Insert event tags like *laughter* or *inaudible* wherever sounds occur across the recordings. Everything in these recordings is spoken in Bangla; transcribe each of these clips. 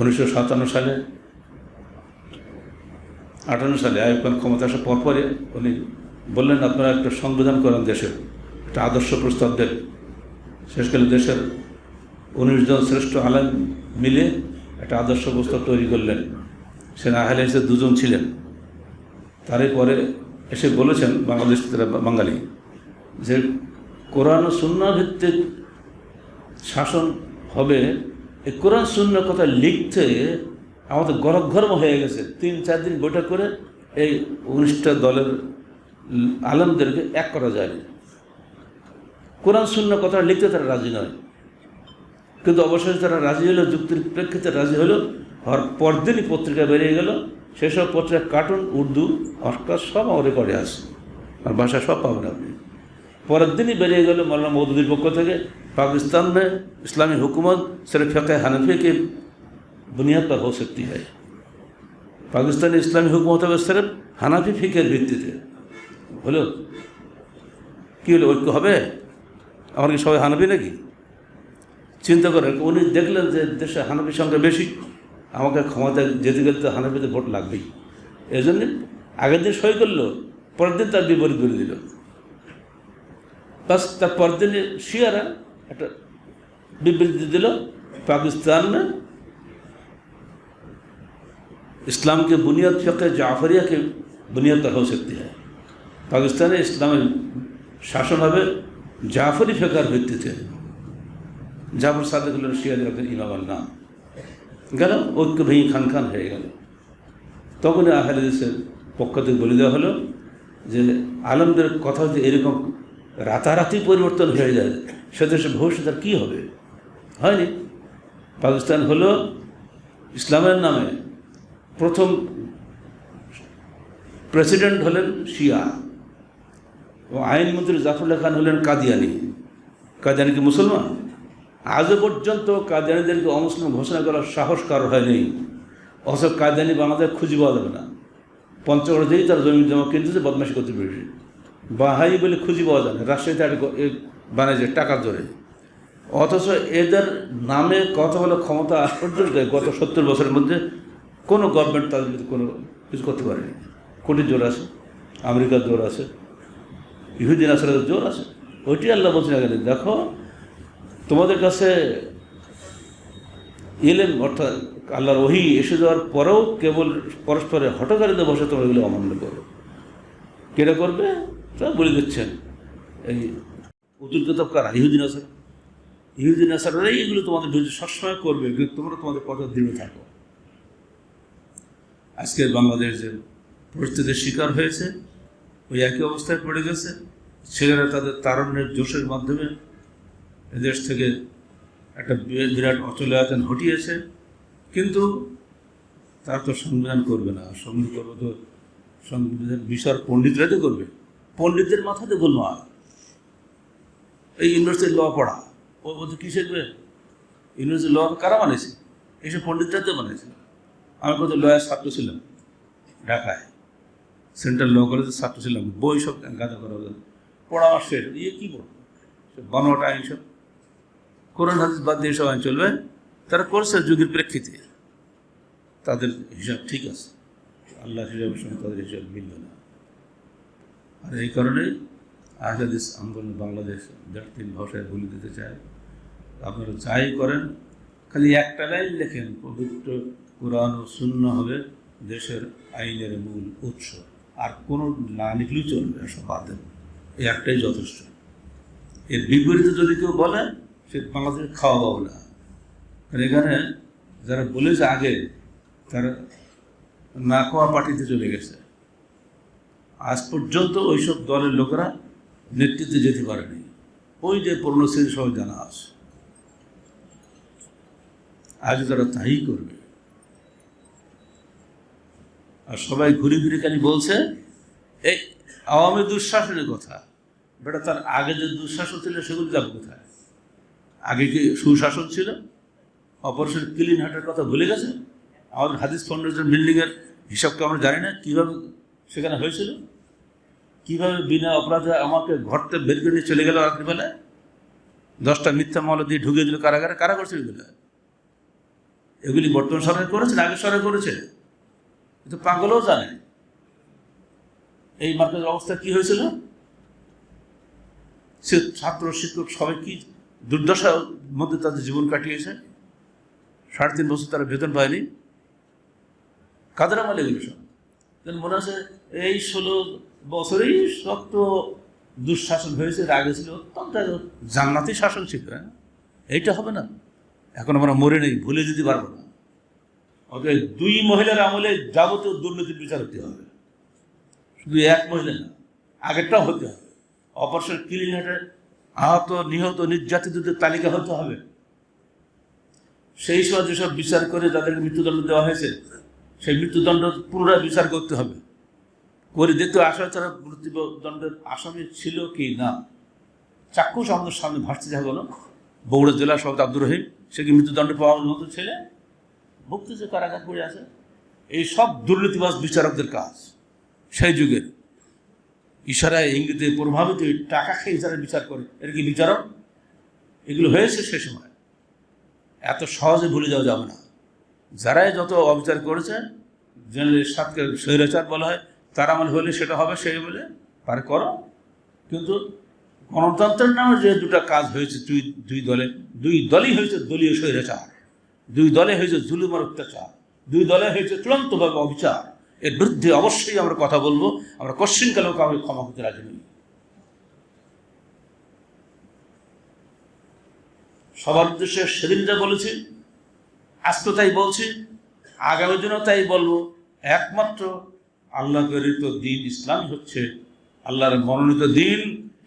উনিশশো সাতান্ন সালে, আটান্ন সালে আইব খান ক্ষমতা আসার পরপরে উনি বললেন, আপনারা একটা সংবিধান করেন দেশের একটা আদর্শ প্রস্তাব দেন। শেষকালে দেশের উনিশ জন শ্রেষ্ঠ আলেম মিলে একটা আদর্শ প্রস্তাব তৈরি করলেন। সে আহলে এসে দুজন ছিলেন। তারই পরে এসে বলেছেন বাংলাদেশ বাঙালি যে কোরআন সুন্না ভিত্তিক শাসন হবে এই কোরআন শূন্য কথা লিখতে আমাদের গরগর্ম হয়ে গেছে। তিন, চার দিন বৈঠক করে এই উনিশটা দলের আলমদেরকে এক করা যায় কোরআন শূন্য কথা লিখতে তারা রাজি নয়। কিন্তু অবশেষে তারা রাজি হলো, যুক্তির প্রেক্ষিতে রাজি হলো, আর পরদিনই পত্রিকা বেরিয়ে গেল। সেসব পত্রিকা কার্টুন, উর্দু অস্কার সব আমার রেকর্ডে আছে। আর ভাষা সব পাবেন আপনি। পরের দিনই বেরিয়ে গেল মৌলানা মৌদুদির পক্ষ থেকে। पाकिस्तान में इस्लामी हुकूमत सिर्फ फ़क़ हनफी की बुनियाद पर हो सकती है পাকিস্তানি ইসলামী হুকুমত হবে সিরেফ হানাফি ফিকের ভিত্তিতে হলো কী হলো ঐক্য হবে আমার কি সবাই হানাফি নাকি চিন্তা করেন উনি দেখলেন যে দেশে হানাফির সংখ্যা বেশি আমাকে ক্ষমতায় যেতে গেলে তো হানাফিতে ভোট লাগবেই এই জন্যে আগের দিন সই করলো পরের দিন তার বিপরীত করে দিল বাস তার পরের দিনে শিয়ারা একটা বিবৃতি দিল पाकिस्तान में इस्लाम की बुनियाद फ़क़ जाफरिया की बुनियाद पर हो सकती है পাকিস্তানে ইসলামের শাসন হবে জাফরি ফেকার ভিত্তিতে জাফর সাদেক হলেন শিয়াদের একজন ইমামার নাম গেল ঐক্য ভেঙে খান খান হয়ে গেল তখন আহলে দেশের পক্ষ থেকে বলে দেওয়া হলো যে আলমদের কথা যদি এরকম রাতারাতি পরিবর্তন হয়ে যায় সে দেশে ভবিষ্যৎ আর কী হবে? হয়নি। পাকিস্তান হলো ইসলামের নামে প্রথম প্রেসিডেন্ট হলেন শিয়া এবং আইনমন্ত্রী জাফরুল্লাহ খান হলেন কাদিয়ানি। কাদিয়ানি কি মুসলমান? আজও পর্যন্ত কাদিয়ানিদেরকে অমুসলিম ঘোষণা করার সাহস কারও হয়নি। অথচ কাদিয়ানি বাংলাদেশ খুঁজে পাওয়া যাবে না। পঞ্চগড় যেই তার জমি জমা কিনতেছে, বদমাশি করতে পেরেছে বাহাই বলে খুঁজে পাওয়া না। রাজশাহীতে বানিয়েছে টাকার জোরে। অথচ এদের নামে কথা বলে ক্ষমতা পর্যন্ত গত সত্তর বছরের মধ্যে কোনো গভর্নমেন্ট তাদের বিরুদ্ধে কোনো কিছু করতে পারেনি। কোটির জোর আছে, আমেরিকার জোর আছে, ইহুদিন আসলের জোর আছে। ওইটি আল্লাহ বলছেন এখানে দেখো, তোমাদের কাছে এলেন, অর্থাৎ আল্লাহর ওহি এসে যাওয়ার পরেও কেবল পরস্পরের হটকারিতে বসে তোমরা এগুলো অমান্য করো। কেটা করবে? তা বলে দিচ্ছেন, এই উতুল কিতাব কারা ইহুদিন আসার ইহুদিন আসারাই এগুলো তোমাদের বিরুদ্ধে সবসময় করবে, কিন্তু তোমরা তোমাদের কথা দৃঢ় থাকো। আজকের বাংলাদেশ যে পরিস্থিতির শিকার হয়েছে, ওই একই অবস্থায় পড়ে গেছে। ছেলেরা তাদের তারণ্যের জোশের মাধ্যমে এদেশ থেকে একটা বিরাট অচলে আচরণ ঘটিয়েছে। কিন্তু তারা তো সংবিধান করবে না। সংবিধান করবে তো, সংবিধান বিষয় পণ্ডিতরা তো করবে। পণ্ডিতদের মাথাতে গোলমাল এই ইউনিভার্সিটির ল পড়া। ও বলছে কী শিখবে ইউনিভার্সিটি ল কারা বানিয়েছে এইসব পণ্ডিতরা তো বানিয়েছে আমি কত লয়ার ছাত্র ছিলাম ঢাকায়। সেন্ট্রাল ল কলেজের ছাত্র ছিলাম, বই সব গাঁদা করা। পড়া শেষ। ইয়ে কী পড়ব সব বানোয়াট আইন সব। কোরআন, হাদিস বাদ দিয়ে সব আইন চলবে। তারা করছে যুগের প্রেক্ষিতে। তাদের হিসাব ঠিক আছে। আল্লাহ হিসাবের সঙ্গে তাদের হিসাব মিলবে না। আর এই কারণে আহলাদিস আন্দোলন বাংলাদেশ, দেড় তিন ভাষায় বলে দিতে চায় আপনারা যাই করেন, খালি একটা লাইন লেখেন, পবিত্র কোরআন ও শূন্য হবে দেশের আইনের মূল উৎস। আর কোনো না লিখলেও চলবে সব বাদ এই একটাই যথেষ্ট। এর বিপরীতে যদি কেউ বলে, সে বাংলাদেশে খাওয়া পাবো না। কারণ এখানে যারা বলেছে আগে, তারা না খাওয়া পার্টিতে চলে গেছে। আজ পর্যন্ত ওইসব দলের লোকেরা নেতৃত্বে যেতে পারেনি। ওই যে পুরনো স্মৃতি সবাই জানা আছে, আজ তারা তাই করবে, আর সবাই ঘুরে ঘুরে খালি বলছে, এই, আওয়ামী দুঃশাসনের কথা, বেটা তার আগে যে দুঃশাসন ছিল সেগুলো যাবে কোথায়? আগে কি সুশাসন ছিল? অপারেশন ক্লিন হার্টের কথা ভুলে গেছে? আমাদের হাদিস ফাউন্ডেশন বিল্ডিংয়ের হিসাবকে আমরা জানি না, কীভাবে সেখানে হয়েছিল? কীভাবে বিনা অপরাধে আমাকে ঘরতে বের করে নিয়ে চলে গেল রাত্রিবেলায়? দশটা মিথ্যা মামলা দিয়ে ঢুকিয়ে দিল কারাগারে? কারা করছে এগুলো এগুলি বর্তমান সরকার করেছে না আগের সরকার করেছে? কিন্তু পাগলও জানে। এই মার্কেটের অবস্থা কি হয়েছিল? সে ছাত্র, শিক্ষক সবাই কি দুর্দশার মধ্যে তাদের জীবন কাটিয়েছে? সাড়ে তিন বছর তারা বেতন পায়নি। কাদের আমলে এগুলো সব? মনে আছে এই ষোলো বছরেই শক্ত দুঃশাসন হয়েছে এর আগে ছিল অত্যন্ত জান্নাতি শাসন ছিল হ্যাঁ? এইটা হবে না। এখন আমরা মরে নেই, ভুলে যেতে পারব না। অতএব দুই মহিলার আমলে যাবতীয় দুর্নীতির বিচার হতে হবে। শুধু এক মহিলা না, আগেরটাও হতে হবে। অপারেশন ক্লিন হার্টে আহত, নিহত, নির্যাতিতদের তালিকা হতে হবে। সেই সময় যেসব বিচার করে যাদেরকে মৃত্যুদণ্ড দেওয়া হয়েছে, সেই মৃত্যুদণ্ড পুনরায় বিচার করতে হবে। করে দেখতে আসা তারা মৃত্যুদণ্ডের আসামি ছিল কি না? চাক্ষুষ আমাদের সামনে ভাসতে যা গেল বগুড়া জেলা সভাপতি আব্দুর রহিম, সে কি মৃত্যুদণ্ড পাওয়ার মতো ছেলে? ভুক্তেছে কারাগার পড়ে আছে, এই সব দুর্নীতিবাজ বিচারকদের কাজ। সেই যুগের ইশারায় ইঙ্গিতে প্রভাবিত টাকা খেয়ে যারা বিচার করে এটা কি বিচারক? এগুলো হয়েছে সে সময়। এত সহজে ভুলে যাওয়া যাবে না। যারাই যত অবিচার করেছে, জেনারেল সাতকে স্বৈরাচার বলা হয় তারা আমল হলে সেটা হবে সেই বলে, পারে করো। কিন্তু গণতন্ত্রের নামে যে দুটা কাজ হয়েছে, দুই দুই দলে, দুই দলই হয়েছে দলীয় স্বৈরাচার, দুই দলে হয়েছে জুলুমার অত্যাচার, দুই দলে হয়েছে চূড়ান্তভাবে অবিচার। এর বিরুদ্ধে অবশ্যই আমরা কথা বলব, আমরা কশ্চিনকালেও কাউকে ক্ষমা করতে রাজি নই? সবার উদ্দেশ্যে সেদিন যা বলেছি আজ তো তাই বলছি, আগামী দিনও তাই বলব, একমাত্র আল্লাহ প্রেরিত দিন ইসলাম হচ্ছে আল্লাহর মনোনীত দিন,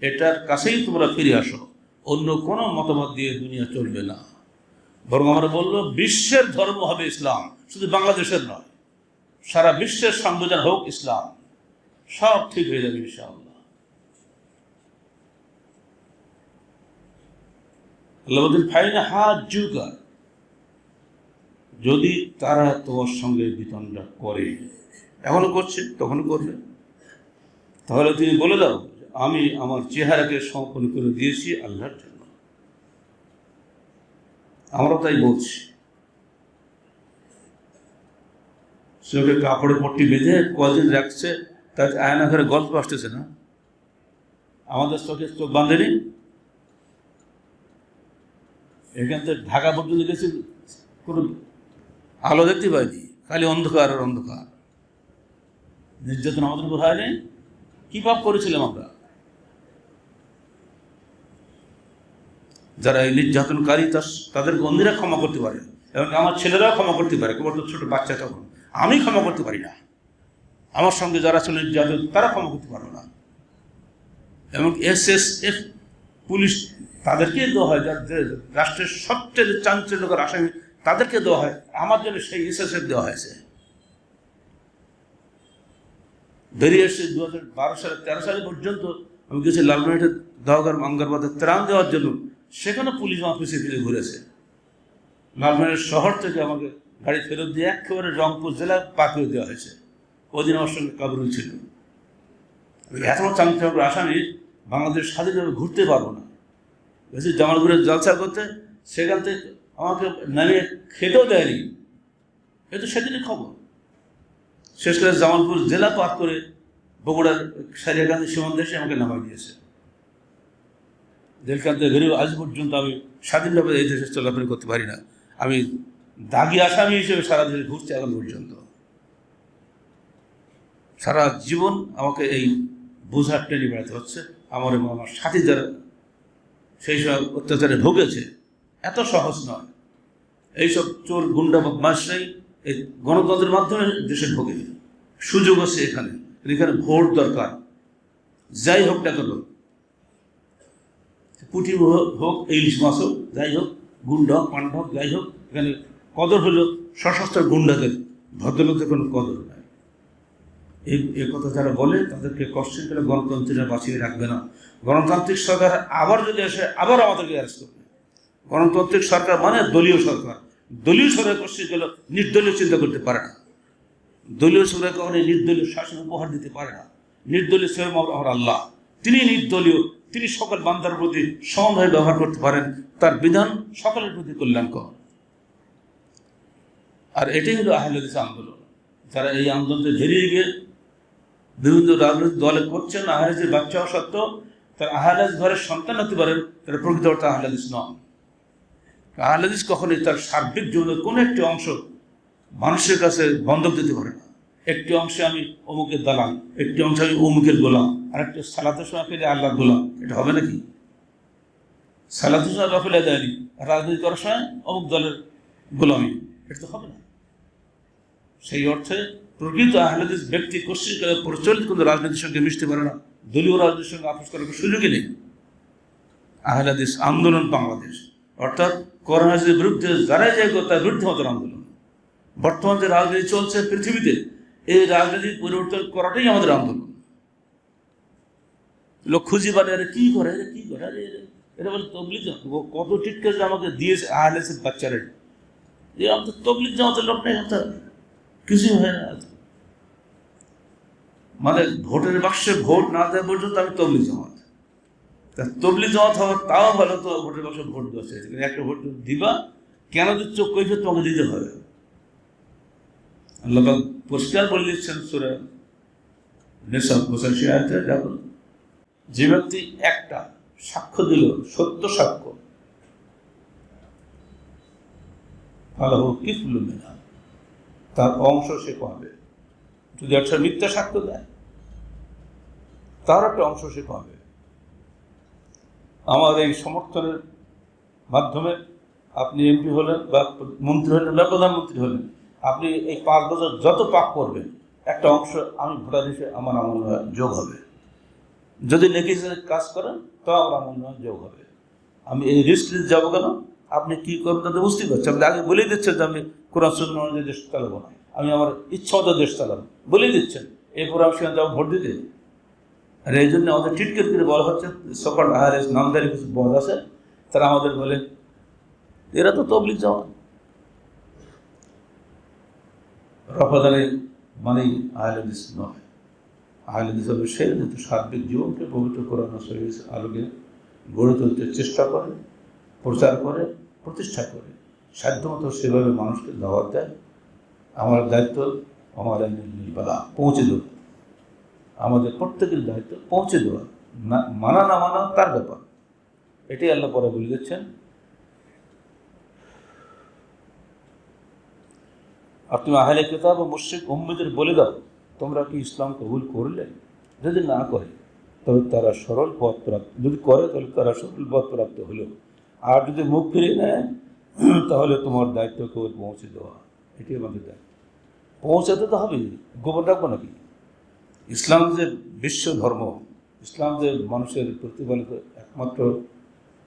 এটার কাছেই তোমরা ফিরে আসো। অন্য কোনো মতামত দিয়ে দুনিয়া চলবে না। বরং আমরা বলল বিশ্বের ধর্ম হবে ইসলাম, শুধু বাংলাদেশের নয়। সারা বিশ্বের সংবিধান হোক ইসলাম, সব ঠিক হয়ে যাবে ইনশাআল্লাহ। যদি তারা তোমার সঙ্গে বিতনটা করে এখনও করছে, তখনও করবে। তাহলে তুমি বলে দাও, আমি আমার চেহারাকে সমর্পণ করে দিয়েছি আল্লাহর জন্য। আমরা তাই বলছি। চোখে কাপড়ে পট্টি বেঁধে কদিন রাখছে, তার আয়না ঘরে গল্প আসতেছে না। আমাদের চোখে চোখ বাঁধেনি? এখান থেকে ঢাকা পর্যন্ত গেছি, কোনো আলো দেখতে পাইনি, খালি অন্ধকার আর অন্ধকার। নির্যাতন আমাদের উপর হয়নি কি পাপ করেছিলাম আমরা? যারা এই নির্যাতনকারী তার- তাদের বন্ধুরা ক্ষমা করতে পারে। এবং আমার ছেলেরাও ক্ষমা করতে পারে, কেবল ছোট বাচ্চা তখন। আমি ক্ষমা করতে পারি না। আমার সঙ্গে যারা ছিল নির্যাতন, তারা ক্ষমা করতে পারবে না। এবং এস এস এফ পুলিশ তাদেরকে দেওয়া হয়, যার রাষ্ট্রের সবচেয়ে চাঞ্চল্যকর আসামি, তাদেরকে দেওয়া হয়। আমার জন্য সেই এস এস এফ দেওয়া হয়েছে। বেরিয়ে এসে দু হাজার বারো সালে, তেরো সালে পর্যন্ত আমি গেছি লালমাটির দাওগার মাঙ্গারবাদের ত্রাণ দেওয়ার জন্য। সেখানে পুলিশ পিছিয়ে ফিরে ঘুরেছে। লালমাটির শহর থেকে আমাকে গাড়ি ফেরত দিয়ে একেবারে রংপুর জেলা পাঠিয়ে দেওয়া হয়েছে। ওদিন আমার সঙ্গে কাবরুল ছিল। বড় চাঞ্চল্যকর আসামি, বাংলাদেশ স্বাধীনভাবে ঘুরতে পারব না। গেছি জামালপুরে জলসা করতে। সেখান থেকে আমাকে নামিয়ে খেতেও দেয়নি। এ তো সেদিনই খবর। শেষ করে জামালপুর জেলা পার করে বগুড়ার সারিয়াকান্দি সীমান্ত এসে আমাকে নামাই দিয়েছে। থেকে বেরিয়ে আজ পর্যন্ত আমি স্বাধীনভাবে এই দেশে চলাফেরা করতে পারি না। আমি দাগি আসামি হিসেবে সারা দেশে ঘুরছি এখন পর্যন্ত। সারা জীবন আমাকে এই বোঝার টেনে বেড়াতে হচ্ছে। আমার এবং আমার সাথী যারা সেই সব অত্যাচারে ভুগেছে, এত সহজ নয়। এইসব চোর, গুন্ডা, বদমাশরাই এই গণতন্ত্রের মাধ্যমে দেশে ভোগে সুযোগ আছে এখানে। এখানে ভোট দরকার। যাই হোক না কেন পুঁটি হোক, ইলিশ মাছ হোক, যাই হোক, গুন্ডা হোক, পান্ডা হোক, যাই হোক, এখানে কদর হলো সশস্ত্র গুন্ডাদের। ভদ্রলোকের কোনো কদর নাই। এই এ কথা যারা বলে, তাদেরকে কষ্টের করে গণতন্ত্রীরা বাঁচিয়ে রাখবে না। গণতান্ত্রিক সরকার আবার যদি আসে, আবার আমাদেরকে অ্যারেস্ট করবে। গণতান্ত্রিক সরকার মানে দলীয় সরকার। দলীয় সরকার কষ্টের গেল নির্দলীয় চিন্তা করতে পারে না। দলীয় সরকার কখনো নির্দলীয় শাসন উপহার দিতে পারে না। নির্দলীয় স্বয়ং আল্লাহ। তিনি নির্দলীয়, তিনি সকল বান্দার প্রতি সমানভাবে ব্যবহার করতে পারেন। তার বিধান সকলের প্রতি কল্যাণকর। আর এটাই হলো আহলেদিস আন্দোলন। যারা এই আন্দোলনতে জড়িয়ে গিয়ে বিভিন্ন রাজনৈতিক দলে করছেন আহলেদিসের বাচ্চা হওয়া সত্ত্বেও তারা আহলাদিস ঘরের সন্তান হতে পারেন, তারা প্রকৃত অর্থে আহলাদিস নন। আহলাদিস কখনোই তার সার্বিক জীবনের কোনো একটি অংশ মানুষের কাছে বন্ধক দিতে পারে না। একটি অংশে আমি অমুকের দালাল, একটি অংশে আমি অমুকের গোলাম আর একটি সালাতের সময় পেলে গোলাম। এটা হবে নাকি? সালাতের সময় রফেলে দেয়নি। রাজনীতি করার সময় অমুক দলের গোলামি। এটা তো হবে না। সেই অর্থে প্রকৃত আহলাদিস ব্যক্তি কোশ্চিন করে প্রচলিত কোনো রাজনীতির সঙ্গে মিশতে পারে না। দলীয় রাজনীতির সঙ্গে আপোষ করার কোনো সুযোগই নেই। আহলাদিস আন্দোলন বাংলাদেশ। অর্থাৎ করোনাজির বিরুদ্ধে যারাই যায় তার বিরুদ্ধে মতের আন্দোলন। বর্তমান যে রাজনীতি চলছে পৃথিবীতে, এই রাজনীতি পরিবর্তন করাটাই আমাদের আন্দোলন। লোক খুঁজি পারে আরে কি করে আরে কি করে, আরে এটা বলে। ও কত টিটকে আমাকে দিয়েছে আহলেসের বাচ্চারা। যে আমাদের তবলিগ জামাতের লোক নেই কিছুই হয় না মানে ভোটের বাক্সে ভোট না দেওয়া পর্যন্ত আমি তবলিগ জামাত। তা তবলিগ জামাত হওয়ার তাও ভালো তো, ভোটের বাক্সে ভোট দেওয়া চাইছে একটা ভোট দিবা, কেন দিচ্ছ, কৈফিয়ত তোমাকে দিতে হবে। আল্লাহ পরিষ্কার বলে দিচ্ছেন সুরে নেশা পঁচাশি আয়তে দেখুন যে ব্যক্তি একটা সাক্ষ্য দিল, সত্য সাক্ষ্য ভালো হোক কি মেনা তার অংশ সে পাবে। যদি একটা মিথ্যা সাক্ষ্য দেয়, তার একটা অংশ সে পাবে। আমার এই সমর্থনের মাধ্যমে আপনি এমপি হলেন বা মন্ত্রী হলেন বা প্রধানমন্ত্রী হলেন আপনি এই পাঁচ বছর যত পাক করবেন, একটা অংশ আমি ভোটার হিসেবে আমার আমল যোগ হবে। যদি নেকি কাজ করেন তো আমার আমল যোগ হবে। আমি এই রিস্ক নিতে যাব কেন? আপনি কি করবেন তাতে বুঝতেই পারছেন। আপনি আগে বলেই দিচ্ছেন যে আমি কোরআন শূন্য অনুযায়ী দেশ চালাবো না। আমি আমার ইচ্ছা মতো দেশ চালাবো। বলেই দিচ্ছেন। এই আমি সেখানে যাব ভোট দিতে। আর এই জন্য আমাদের টিটকেট করে বলা হচ্ছে, সকল আহারেস নামদারি কিছু বদ আছে। তারা আমাদের বলে, এরা তো তবলিক যাওয়া রফাদানি মানেই আহলেদিস নয়। আহলেদিস হবে সে যেহেতু সার্বিক জীবনকে পবিত্র করানো শরীর আলোকে গড়ে তুলতে চেষ্টা করে, প্রচার করে, প্রতিষ্ঠা করে। সাধ্যমতো সেভাবে মানুষকে দাওয়াত দেয়। আমার দায়িত্ব আমার নির্বালা, পৌঁছে দেওয়া। আমাদের প্রত্যেকের দায়িত্ব পৌঁছে দেওয়া। মানা না মানা তার ব্যাপার। এটাই আল্লাহ পরে বলে দিচ্ছেন আর তুমি আহলে কেতাব ও মুশ্রিক উম্মিদের বলে দাও তোমরা কি ইসলাম কবুল করলে? যদি না করে, তবে তারা সরল পথ প্রাপ্ত, যদি করে, তাহলে তারা সরল পথ প্রাপ্ত হলো আর যদি মুখ ফিরে নেয়, *clears throat* তাহলে তোমার দায়িত্ব কেবল পৌঁছে দেওয়া। এটাই আমাদের দায়িত্ব। পৌঁছাতে তো হবে গোপন রাখব নাকি? ইসলাম যে বিশ্ব ধর্ম, ইসলাম যে মানুষের প্রতিপালিত একমাত্র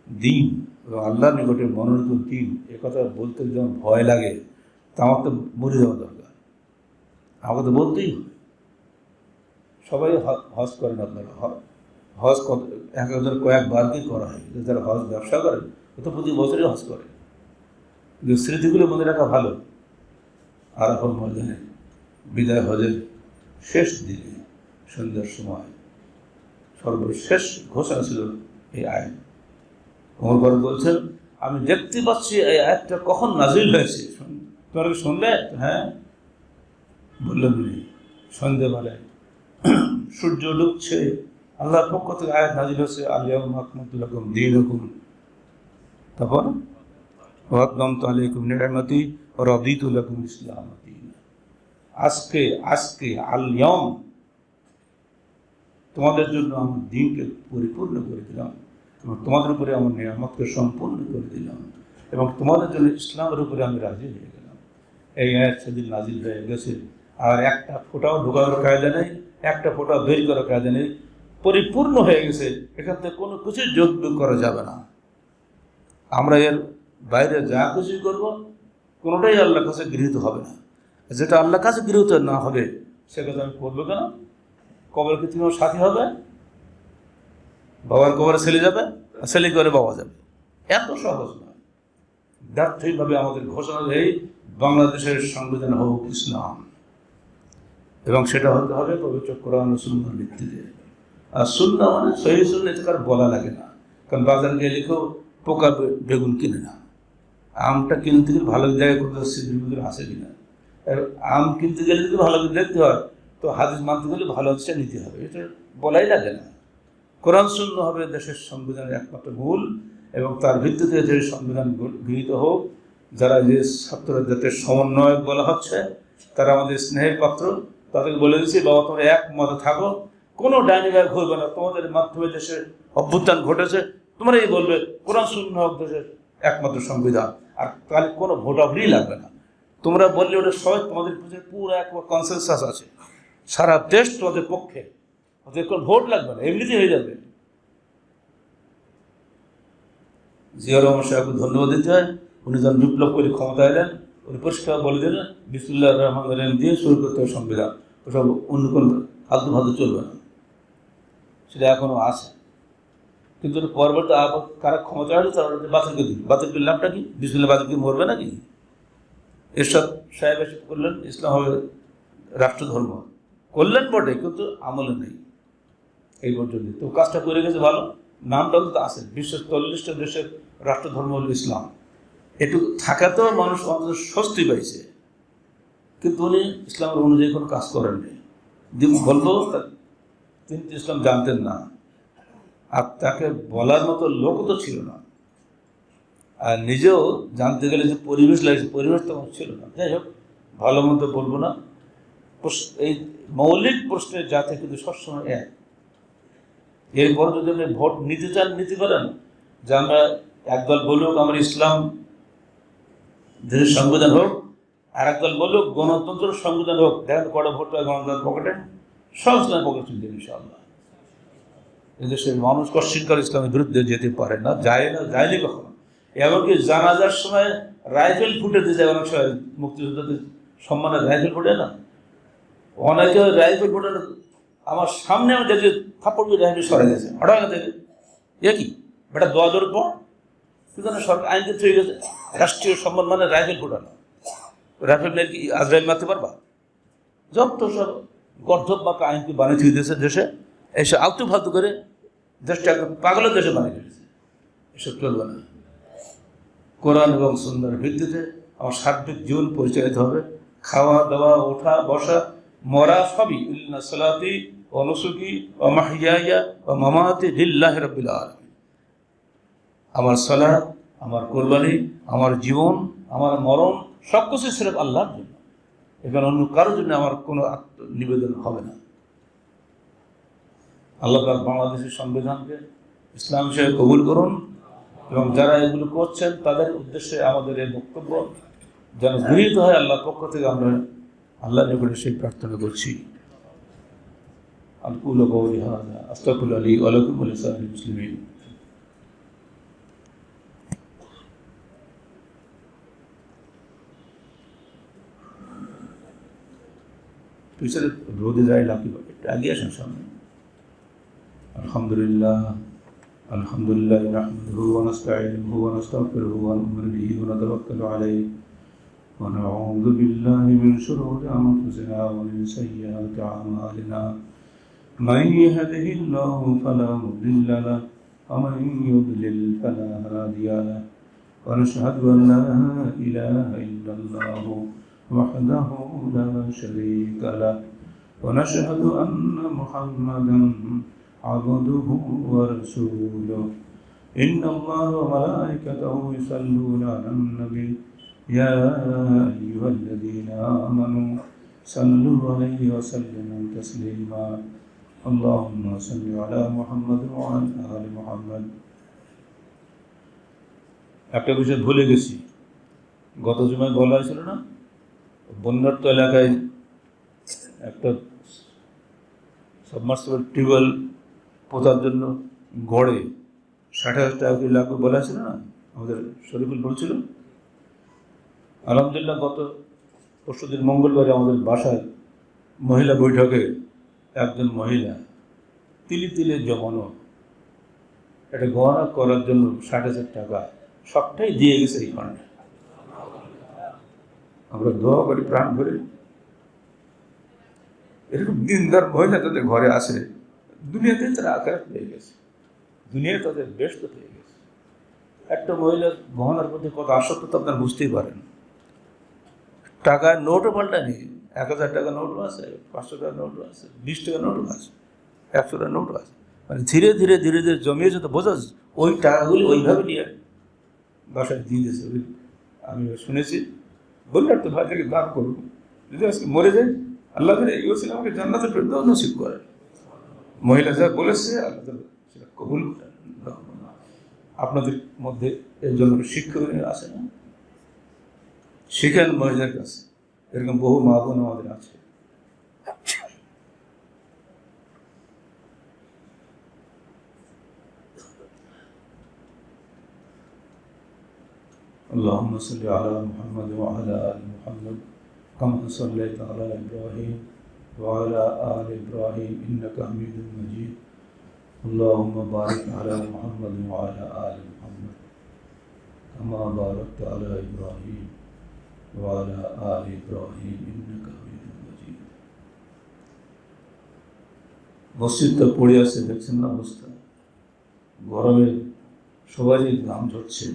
দিন এবং আল্লাহর নিকটে মনোনীত দিন, এ কথা বলতে যেমন ভয় লাগে। তা আমার তো মরে যাওয়া দরকার। আমাকে তো বলতেই হবে। সবাই হজ করেন আপনারা। হজ কত, এক একজন কয়েকবার কি করা হয়। যারা হজ ব্যবসা করেন ও তো প্রতি বছরই হজ করে। কিন্তু স্মৃতিগুলো মনে রাখা ভালো। আরাফল ময়দানে বিদায় হজের শেষ দিনে সন্ধ্যার সময় সর্বশেষ ঘোষণা ছিল এই ওমর ফারুক বলছেন, আমি দেখতে পাচ্ছি এই আয়াতটা কখন নাজিল হয়েছে? শুন- তোমরা কি শুনলে হ্যাঁ বললেন উনি সন্ধ্যেবেলায় সূর্য ডুবছে আল্লাহর পক্ষ থেকে আয়াত নাজিল হয়েছে আলিয়া মাহমুদুল্লাহম দিন হুকুম তখন ওয়াকদম তালিকুম নিরামতি রদিতুল্লাকুম ইসলাম আজকে আজকে আলিয়ম তোমাদের জন্য আমার দিনকে পরিপূর্ণ করে দিলাম এবং তোমাদের উপরে আমার নিয়ামতকে সম্পূর্ণ করে দিলাম এবং তোমাদের জন্য ইসলামের উপরে আমি রাজি হয়ে গেলাম এই আয়াত সেদিন নাজিল হয়ে গেছে। আর একটা ফোটাও ঢোকানোর কায়দা নেই, একটা ফোঁটা বের করার কায়দা নেই, পরিপূর্ণ হয়ে গেছে। এখান থেকে কোনো কিছু যোগ বিয়োগ করা যাবে না। আমরা এর বাইরে যা কিছু করব, কোনোটাই আল্লাহর কাছে গৃহীত হবে না। যেটা আল্লাহর কাছে গৃহীত না হবে, সে কথা আমি করব কেন? কবর কি তুমি সাথী হবে? বাবার কবরে ছেলে যাবে? ছেলে করে বাবা যাবে? এত সহজ নয়। ব্যর্থইভাবে আমাদের ঘোষণা দেয় বাংলাদেশের সংবিধান হোক ইসলাম। এবং সেটা হতে হবে পবিত্র কোরআন ও সুন্নার ভিত্তিতে। আর সুন্না মানে সহি কার বলা লাগে না। কারণ বাজার গিয়ে লিখো, পোকা বেগুন কিনে না। আমটা কিনতে গেলে ভালো জায়গায় আসে কিনা। আম কিনতে গেলে যদি ভালো করে দেখতে হয়, তো হাদিস মানতে গেলে ভালো হচ্ছে নিতে হবে। এটা বলাই লাগে না। কোরআন শূন্য হবে দেশের সংবিধানের একমাত্র মূল এবং তার ভিত্তিতে যে সংবিধান গৃহীত হোক যারা যে ছাত্ররা জাতের সমন্বয়ক বলা হচ্ছে, তারা আমাদের স্নেহের পাত্র। তাদেরকে বলে দিচ্ছি, বাবা, তোমরা এক মতে থাকো। কোনো ডাইনি ব্যাগ ঘুরবে না। তোমাদের মাধ্যমে দেশের অভ্যুত্থান ঘটেছে তোমরা এই বলবে, কোরআন শূন্য হোক দেশের একমাত্র সংবিধান। আর তাহলে কোনো ভোটাভুটি লাগবে না। তোমরা বললে ওটা সবাই তোমাদের পিছনে পুরো এক কনসেনসাস আছে। সারা দেশ তোমাদের পক্ষে। ওদের কোনো ভোট লাগবে না, এমনিতেই হয়ে যাবে। জিয়া সাহেবকে ধন্যবাদ দিতে হয়। উনি যখন বিপ্লব করে ক্ষমতা এলেন, উনি পরিষ্কার বলে দিলেন, বিসমুল্লাহ রহমান রহিম দিয়ে শুরু করতে হবে সংবিধান। ওসব অন্য কোনো ফালতু ফালতু চলবে না। সেটা এখনও আছে। কিন্তু পরবর্তী আবার কারা ক্ষমতা আসলে তারা বাতিল করে দিল বাতিল লাভটা কি? বিসমুল্লাহ বাতিল মরবে নাকি? এরশাদ সাহেব এসে করলেন ইসলাম হবে রাষ্ট্রধর্ম। করলেন বটে, কিন্তু আমলে নেই। এই পর্যন্ত। তো কাজটা করে গেছে ভালো। নামটা তো আছে। বিশ্বের চল্লিশটা দেশের রাষ্ট্রধর্ম হল ইসলাম। একটু থাকাতেও মানুষ অন্তত স্বস্তি পাইছে। কিন্তু উনি ইসলামের অনুযায়ী কোনো কাজ করেননি দিয়ে বলব তিনি ইসলাম জানতেন না। আর তাকে বলার মতো লোকও তো ছিল না। আর নিজেও জানতে গেলে যে পরিবেশ লাগছে, পরিবেশ তখন ছিল না। যাই হোক, ভালো মতো বলব না। এই মৌলিক প্রশ্নের জাতি কিন্তু সবসময় এক। এরপর যদি আপনি ভোট নিতে চান, নিতে পারেন। যে আমরা একদল বলুক, আমরা ইসলাম দেশের সংবিধান হোক আর একদল বলুক, গণতন্ত্র সংবিধান হোক, দেখেন কটা ভোট হয় গণতন্ত্র পকেটে ইসলাম পকেটে চলছে ইনশাআল্লাহ এদেশের মানুষ কশ্চিনকাল ইসলামের বিরুদ্ধে যেতে পারে না, যায় না, যায়নি কখনো। এমনকি জানাজার সময় রাইফেল ফুটে দিয়ে যায়, অনেক সময় মুক্তিযোদ্ধাদের সম্মানে রাইফেল ফুটে না। অনেকে রাইফেল ফুটে না আমার সামনে আমি দেখছি থাপ্পড় রাইফেল সরে গেছে, হঠাৎ থেকে এ কি? বেটা দোয়া দৌড় পর সুতরাং সরকার আইন হয়ে গেছে রাষ্ট্রীয় সম্মান মানে রাইফেল ফুটানো রাইফেল মেরে কি আজরাইল মারতে পারবা? যত সব গর্ধব বা আইনকে বানিয়ে দিয়ে দিয়েছে দেশে, এসে আলতু ফালতু করে দেশটা একদম পাগলের দেশে বানিয়ে দিয়েছে। এসব চলবে না। কোরআন এবং সুন্দর ভিত্তিতে আমার সার্বিক জীবন পরিচালিত হবে। খাওয়া, দাওয়া, ওঠা, বসা, মরা সবই। ইল্লা সালাতি ও নুসুকি ও মাহিয়া ও মামাতি লিল্লাহ রব্বিল আলামিন। আমার সালাত আমার কোরবানি, আমার জীবন, আমার মরণ সব কিছু সিরফ আল্লাহর জন্য। এখানে অন্য কারোর জন্য আমার কোনো নিবেদন হবে না। আল্লাহ পাক বাংলাদেশের সংবিধানকে ইসলাম হিসেবে কবুল করুন এবং যারা এগুলো করছেন, তাদের উদ্দেশ্যে আমাদের এই বক্তব্য যেন গৃহীত হয় আল্লাহর পক্ষ থেকে আমরা আল্লাহ নিকটে সেই প্রার্থনা করছি। আলকুল কৌলি হাদা, আস্তাকুল আলী আলাকুম আলী মুসলিমিন। পিছনে রোদে যায় লাকি একটু আগে আসেন সামনে আলহামদুলিল্লাহ الحمد لله نحمده ونستعينه ونستغفره ونؤمن به ونتوكل عليه ونعوذ بالله من شرور انفسنا ومن سيئات اعمالنا من يهده الله فلا مضل له ومن يضلل فلا هادي له ونشهد ان لا اله الا الله وحده لا شريك له ونشهد ان محمدا عبده ورسوله إن الله وملائكته يصلون على النبي يا أيها الذين آمنوا صلوا عليه وسلموا تسليما اللهم صل على محمد وعلى آل محمد একটা বিষয় ভুলে গেছি গত জুমায় বলা হয়েছিল না বন্যার্ত এলাকায় একটা সাবমার্সিবল টিউবওয়েল পোতার জন্য গড়ে ষাট হাজার টাকা করে লাগবে বলা ছিল না? আমাদের শরীফুল বলছিল। আলহামদুলিল্লাহ গত পরশুদিন মঙ্গলবারে আমাদের বাসায় মহিলা বৈঠকে একজন মহিলা তিলি তিলে জমানো এটা গহনা করার জন্য ষাট হাজার টাকা সবটাই দিয়ে গেছে এই ফান্ডে আমরা দোয়া করি, প্রাণ ভরে। এরকম দিনদার মহিলা তাদের ঘরে আসে দুনিয়াতে তারা আকার পেয়ে গেছে। দুনিয়ায় তাদের ব্যস্ত পেয়ে গেছে। একটা মহিলার গহনার প্রতি কত আসক্ত তো আপনার বুঝতেই পারেন। টাকার নোটও পাল্টানি এক হাজার টাকা নোটও আছে, পাঁচশো টাকা নোটও আছে, বিশ টাকা নোটও আছে, একশো টাকা নোটও আছে। মানে ধীরে ধীরে ধীরে ধীরে জমিয়েছে তো বোঝা। ওই টাকাগুলি ওইভাবে নিয়ে বাসায় দিয়ে দিয়েছে। আমি শুনেছি বললাম তো ভাই দান করুন। যদি আজকে মরে যায়, আল্লাহ ওসিলা আমাকে জান্নাতের ফেরত নসিব করে মহিলা যা বলেছে, আল্লাহ সেটা কবুল করেন। আপনাদের মধ্যে এর জন্য শিক্ষক আছে না? শিখেন মহিলার কাছে। এরকম বহু মা বোন আমাদের আছে। اللهم صل على محمد وعلى آل محمد كما صليت على إبراهيم وعلى آل إبراهيم إنك حميد مجيد اللهم بارك على محمد وعلى آل محمد كما باركت على إبراهيم وعلى آل إبراهيم إنك حميد مجيد মসজিদটা পড়ে আছে দেখছেন না অবস্থা গরমে সবারই ঘাম ঝরছে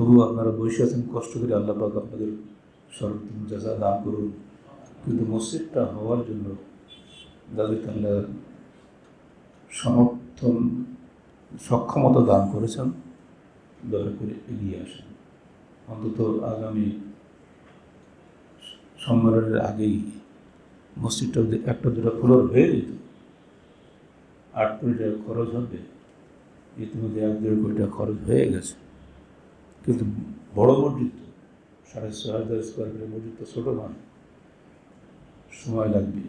তবু আপনারা বসে আছেন, কষ্ট করে আল্লাহ পাক আপনাদের সর্বোত্তম যাজা দান করুন। কিন্তু মসজিদটা হওয়ার জন্য যাদের আল্লাহ সমর্থন, সক্ষমতা দান করেছেন, দয়া করে এগিয়ে আসেন। অন্তত আগামী সম্মেলনের আগেই মসজিদটা একটা দুটো ফ্লোর হয়ে যেত, আট কোটি টাকা খরচ হবে, ইতিমধ্যে এক দেড় কোটি টাকা খরচ হয়ে গেছে। কিন্তু বড় মসজিদ তো সাড়ে ছয় হাজার স্কোয়ার ফিটের মসজিদ তো ছোটো নয় সময় লাগবে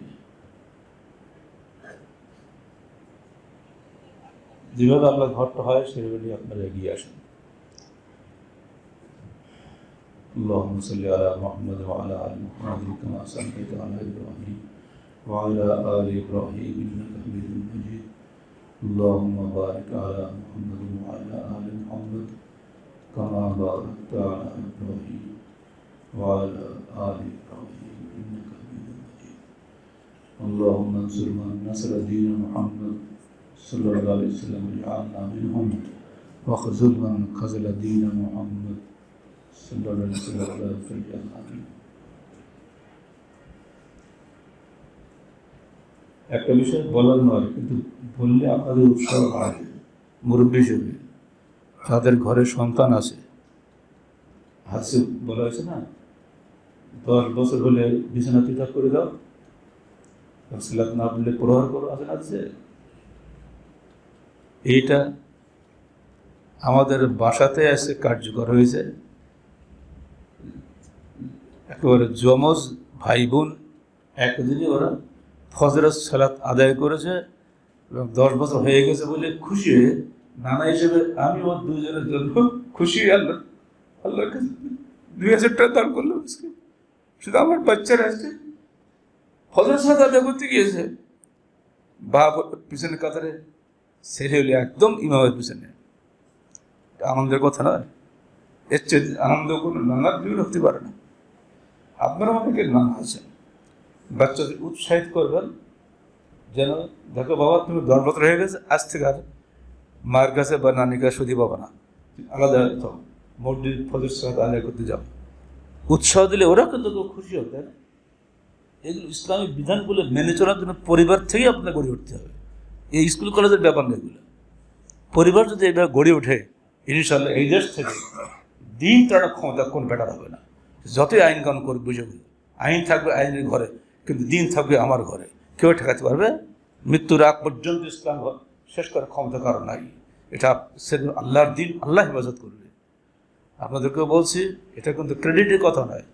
যেভাবে আপনার ঘরটা হয় সেভাবেই আপনারা এগিয়ে আসেন اللهم صل على محمد وعلى ال محمد كما صليت على ابراهيم وعلى ال ابراهيم انك حميد مجيد اللهم بارك على محمد وعلى ال محمد كما باركت على ابراهيم وعلى ال ابراهيم انك حميد مجيد اللهم انصر من نصر دين محمد صلى الله عليه وسلم واجعلنا منهم وخذل من خذل دين محمد صلى الله عليه وسلم واجعلنا منهم একটা বিষয় বলার নয় কিন্তু বললে আপনাদের উৎসাহ বাড়ে মুরব্বী হিসেবে তাদের ঘরে সন্তান আছে। হাসি বলা হয়েছে না? দশ বছর হলে বিছানা পৃথক করে দাও। সিলাত না বললে প্রহার করো আছে আছে এইটা আমাদের বাসাতে এসে কার্যকর হয়েছে। একেবারে যমজ ভাই বোন একদিনই ওরা ফজরত সালাত আদায় করেছে এবং দশ বছর হয়ে গেছে বলে খুশি হয়ে নানা হিসেবে আমি ওর দুজনের জন্য খুশি, আল্লাহ, আল্লাহর কাছে দুই হাজার টাকা দান করল শুধু আমার বাচ্চারা আজকে ফজর সালাত আদায় গিয়েছে। বাপ পিছনে কাতারে সেরে হলে একদম ইমামের পিছনে। আনন্দের কথা নয়। এর চেয়ে আনন্দ কোনো নানার বিভিন্ন হতে পারে না। আপনারা অনেকে নানা আছেন। বাচ্চাদের উৎসাহিত করবেন। যেন দেখো বাবা, তুমি বছর হয়ে গেছে। আজ থেকে আর মায়ের কাছে বা নানির কাছে সুদি পাবা না। আলাদা মসজিদ ফজর সাথ আদায় করতে যাও। উৎসাহ দিলে ওরা কিন্তু খুশি হবে, তাই না? এগুলো ইসলামী বিধানগুলো মেনে চলার জন্য পরিবার থেকেই আপনাকে গড়ে উঠতে হবে। এই স্কুল কলেজের ব্যাপার না এগুলো। পরিবার যদি এভাবে গড়ে ওঠে ইনশাল্লাহ এই দেশ থেকে দিন তারা ক্ষমতা কোন বেটার হবে না। যতই আইন কানুন করবে বুঝবে আইন থাকবে আইনের ঘরে, কিন্তু দিন থাকবে আমার ঘরে। কেউ ঠেকাতে পারবে? মৃত্যুর আগ পর্যন্ত ইসলাম শেষ করার ক্ষমতা কারণ নাই। এটা আল্লাহর দিন, আল্লাহ হেফাজত করবে। আপনাদেরকেও বলছি, এটা কিন্তু ক্রেডিটের কথা নয়।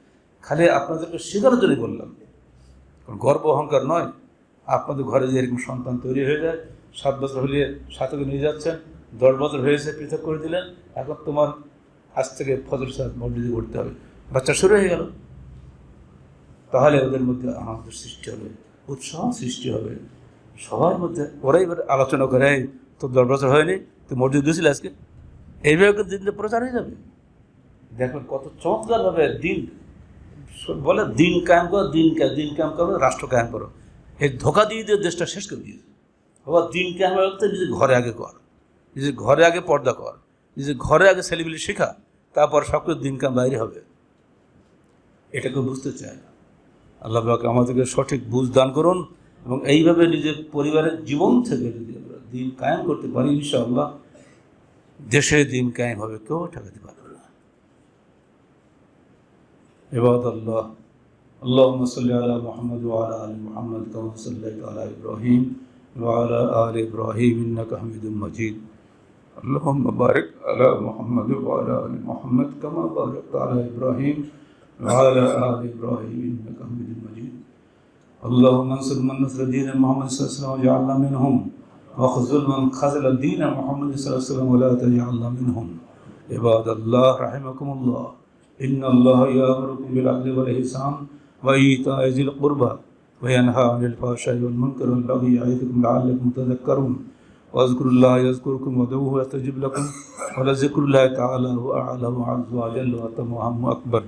খালি আপনাদেরকে শেখানোর জন্যই বললাম গর্ব অহংকার নয়। আপনাদের ঘরে যে এরকম সন্তান তৈরি হয়ে যায়, সাত বছর হলে সাথে নিয়ে যাচ্ছেন, দশ বছর হয়েছে, পৃথক করে দিলেন, এখন তোমার আজ থেকে ফজর সাথ মসজিদে করতে হবে। বাচ্চা শুরু হয়ে গেল। তাহলে ওদের মধ্যে আনন্দ সৃষ্টি হবে, উৎসাহ সৃষ্টি হবে। সবার মধ্যে ওরাই এবার আলোচনা করে "এই, তোর বছর হয়নি তুই মসজিদ দিয়েছিল আজকে? এইভাবে দিনটা প্রচার হয়ে যাবে। দেখবেন কত চমৎকার চমৎকারভাবে দিন বলে দিন কায়েম করো দিন দিন কায়েম করো রাষ্ট্র কায়েম করো। এই ধোকা দিয়ে দিয়ে দেশটা শেষ করে দিয়েছে। বাবা দিন কায়েম করতে নিজের ঘরে আগে কর নিজের ঘরে আগে পর্দা কর যে ঘরে আগে ছেলেগুলি শেখা তারপর সব কিছু দিনকাম বাইরে হবে। এটা কেউ বুঝতে চায় না। আল্লাহ আমাদেরকে সঠিক বুঝ দান করুন। এবং এইভাবে নিজের পরিবারের জীবন থেকে যদি আমরা দিন কায়েম করতে পারি ইনশাআল্লাহ দেশে দিন কায়েম হবে কেউ ঠেকাতে পারবে না এবার আল্লাহ اللهم صل على محمد وعلى ال محمد كما صليت على ابراهيم وعلى ال ابراهيم انك حميد مجيد اللهم بارك على محمد وعلى ال محمد كما باركت على ابراهيم وعلى ال ابراهيم انك حميد مجيد اللهم انصر من نصر دين محمد صلى الله عليه وسلم واجعلنا منهم. وخذل من خذل دين محمد صلى الله عليه وسلم ولا تجعلنا منهم. عباد الله رحمكم الله. إن الله يأمركم بالعدل والإحسان وإيتاء ذي القربى وينهى عن الفحشاء والمنكر والبغي يعظكم لعلكم تذكرون. واذكروا الله يذكركم ودعوه يستجب لكم. ولذكر الله تعالى هو أعلى وعز وجل وأتم وأهم أكبر.